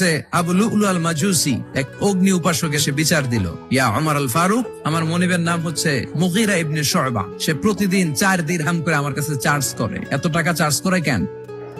আবু লুলু মাজুসি এক অগ্নি উপাসক এসে বিচার দিল। ইয়া আমার আল ফারুক আমার মনিবের নাম হচ্ছে মুগিরা ইবনে শয়বা সে প্রতিদিন চার দিন হাম করে আমার কাছে চার্জ করে। এত টাকা চার্জ করে কেন?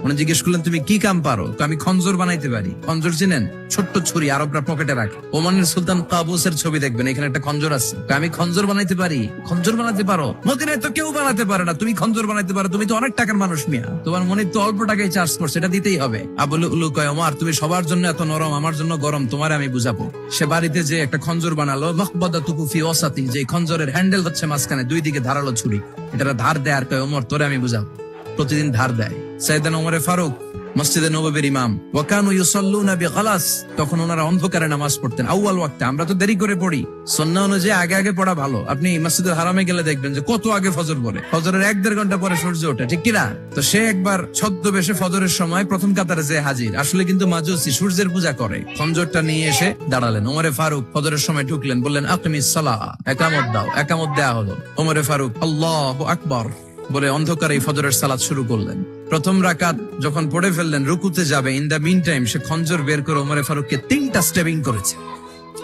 উনি জিজ্ঞেস করলেন, তুমি কি কাম পারো? তো আমি খঞ্জর বানাইতে পারি। খঞ্জর চিনেন? ছোট্ট ছুরি আরবরা পকেটে রাখে। ওমানের সুলতান কাবুসের ছবি দেখবেন, এখানে একটা খঞ্জর আছে। আমি খঞ্জর বানাইতে পারি। খঞ্জর বানাতে পারো? মদিনায় তো কেউ বানাতে পারে না। তুমি খঞ্জর বানাইতে পারো। তুমি তো অনেক টাকার মানুষ মিয়া। তোমার মনে তো অল্প টাকায় চার্জ করছে, এটা দিতেই হবে। আবুল উলু কয়, ওমার, তুমি সবার জন্য এত নরম, আমার জন্য গরম, তোমার আমি বুঝাবো। সে বাড়িতে যে একটা খঞ্জর বানালো। মকবদা তুকুফি ওসাতি যে খঞ্জরের হ্যান্ডেল হচ্ছে মাঝখানে, দুই দিকে ধারালো ছুরি। এটা ধার দেয় আর কয়, ওমর, তোরে আমি বুঝাবো। প্রতিদিন ধার দেয়। সাইদান ওমরে ফারুক, মসজিদে নববীর ইমাম। ওয়াকানু ইউসাল্লুনা বিগালাস। তখন ওনারা অন্ধকারে নামাজ পড়তেন। আউয়াল ওয়াক্তে। আমরা তো দেরি করে পড়ি। সুন্নাহ অনুযায়ী আগে আগে পড়া ভালো। আপনি মসজিদের হারামে গেলে দেখবেন যে কত আগে ফজর পড়ে। ফজরের এক দেড় ঘণ্টা পরে সূর্য ওঠে, ঠিক কিনা? তো সে একবার ছদ্মবেশে ফজরের সময় প্রথম কাতারে যে হাজির। আসলে কিন্তু মাজুসি সূর্যের পূজা করে। খঞ্জরটা নিয়ে এসে দাঁড়ালেন। ওমরে ফারুক ফজরের সময় ঢুকলেন, বললেন আকিমিস সালাহ, একামত দাও। একামত দেয়া হলো। ওমরে ফারুক, আল্লাহ আকবর। বলে অন্ধকারে এই ফজরের সালাদ শুরু করলেন। প্রথম রাকাত যখন পড়ে ফেললেন, রুকুতে যাবে। ইন দ্য মিন টাইম সে খঞ্জর বের করে ওমরে ফারুককে তিনটা স্টেবিং করেছে।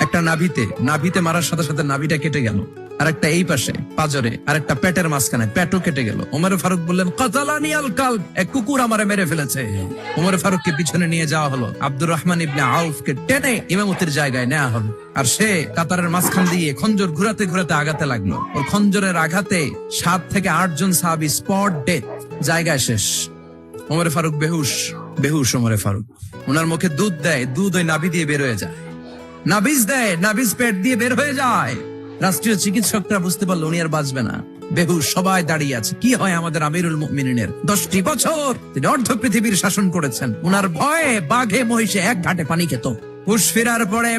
একটা নাভিতে নাভিতে মারার সাথে সাথে নাভিটা কেটে গেল। আর একটা এই পাশে, পাজরে আর একটা পেটের মাঝখানে, পেটও কেটে গেল। ওমর ফারুক বললেন, কতালানি আল কাল এক কুকুর আমারে মেরে ফেলেছে। ওমর ফারুককে পিছনে নিয়ে যাওয়া হলো। আব্দুর রহমান ইবনে আউফকে টেনে ইমামতির জায়গায় নেওয়া হলো। আর সে কাতারের মাঝখান দিয়ে খঞ্জর ঘুরাতে ঘুরাতে আগাতে লাগল। ওর খঞ্জরের আঘাতে সাত থেকে আট জন সাহাবি স্পট ডেথ, জায়গায় শেষ। ওমরে ফারুক বেহুশ বেহুশ ওমরে ফারুক। ওনার মুখে দুধ দেয়, দুধ ওই নাভি দিয়ে বের হয়ে যায়। নাভিজ দেয়, নাভিজ পেট দিয়ে বের হয়ে যায়। রাষ্ট্রীয় চিকিৎসকরা বুঝতে পারল উনি আর বাঁচবে না। বেহু সবাই দাঁড়িয়ে আছে। কি হয় আমাদের আমিরুল মুমিনিনের? দশটি বছর তিনি অর্ধ পৃথিবীর শাসন করেছেন। উনার ভয়ে বাঘে, মহিষে এক ঘাটে পানি খেত। পুষ ফেরার পরে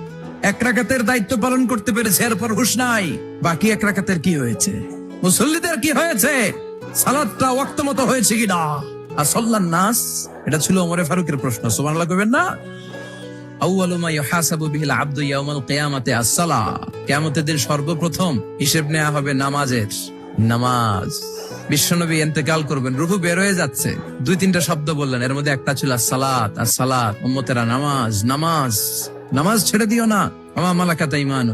এক রাকাতের দায়িত্ব পালন করতে পেরেছে এরপর হুশ নাই। বাকি এক রাকাতের কি হয়েছে? মুসল্লিদের কি হয়েছে? সালাদটা ওয়াক্ত মতো হয়েছে কিনা? আসল্লান নাস, এটা ছিল ওমরে ফারুকের প্রশ্ন, সুবহানাল্লাহ কইবেন না? আউয়ালু মা ইউহাসাবু আবদু ইয়াউমাল কিয়ামাতি আস-সালাহ কিয়ামতের দিন সর্বপ্রথম হিসেব নেওয়া হবে নামাজের। নামাজ। বিশ্বনবী এন্তেকাল করবেন, রুহু বের হয়ে যাচ্ছে। দুই তিনটা শব্দ বললেন, এর মধ্যে একটা ছিল সালাত আর সালাত উম্মতেরা নামাজ নামাজ। নামাজ ছেড়ে দিও না। আমার মালাকাতা ইমান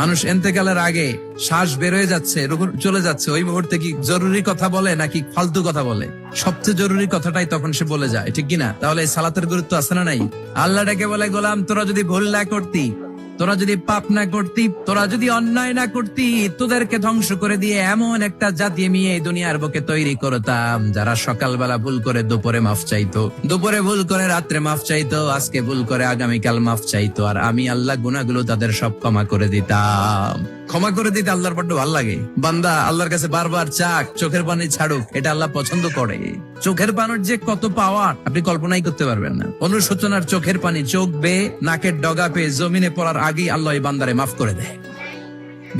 মানুষ এতেকালের আগে শ্বাস বের হয়ে যাচ্ছে চলে যাচ্ছে। ওই মুহূর্তে কি জরুরি কথা বলে নাকি ফালতু কথা বলে? সবচেয়ে জরুরি কথাটাই তখন সে বলে যায়, ঠিক কিনা? তাহলে সালাতের গুরুত্ব আছে না নাই? আল্লাহ ডেকে বলে, গোলাম, তোরা যদি ভুল না করতি তোরা যদি পাপ না করতি, তোরা যদি অন্যায় না করতি, তোদেরকে ধ্বংস করে দিয়ে এমন একটা জাতি আমি এই দুনিয়ার বুকে তৈরি করতাম, যারা সকালবেলা ভুল করে দুপুরে মাফ চাইতো। দুপুরে ভুল করে রাত্রে মাফ চাইতো, আজকে ভুল করে আগামীকাল মাফ চাইতো, আর আমি আল্লাহ গুনাগুলো তাদের সব ক্ষমা করে দিতাম। ক্ষমা করে দিতে আল্লাহর বড্ড ভালো লাগে। বান্দা আল্লাহর কাছে বারবার চাক, চোখের পানি ছাড়ুক, এটা আল্লাহ পছন্দ করে। চোখের পানির যে কত পাওয়ার আপনি কল্পনাই করতে পারবেন না। অনুশোচনার চোখের পানি চোখ বেয়ে, নাকের ডগা পেয়ে জমিনে পড়ার আগেই আল্লাহ এই বান্দারে মাফ করে দেয়।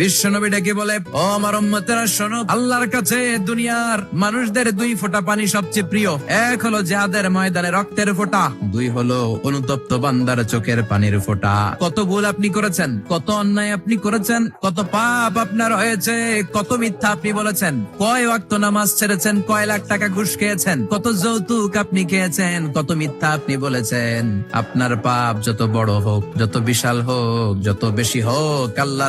বিশ্বনবী ডেকে বলে, ও আমার উম্মতেরা, শোনো, আল্লাহর কাছে দুনিয়ার মানুষদের দুই ফোঁটা পানি সবচেয়ে প্রিয়। এক হলো যাদের ময়দানে রক্তের ফোঁটা, দুই হলো অনুতপ্ত বান্দার চোখের পানির ফোঁটা। কত ভুল আপনি করেছেন, কত অন্যায় আপনি করেছেন, কত পাপ আপনার হয়েছে, কত মিথ্যা আপনি বলেছেন, কয় ওয়াক্ত নামাজ ছেড়েছেন, কয় লাখ টাকা ঘুষ খেয়েছেন, কত যৌতুক আপনি খেয়েছেন, কত মিথ্যা আপনি বলেছেন। আপনার পাপ যত বড় হোক, যত বিশাল হোক, যত বেশি হোক, আল্লাহ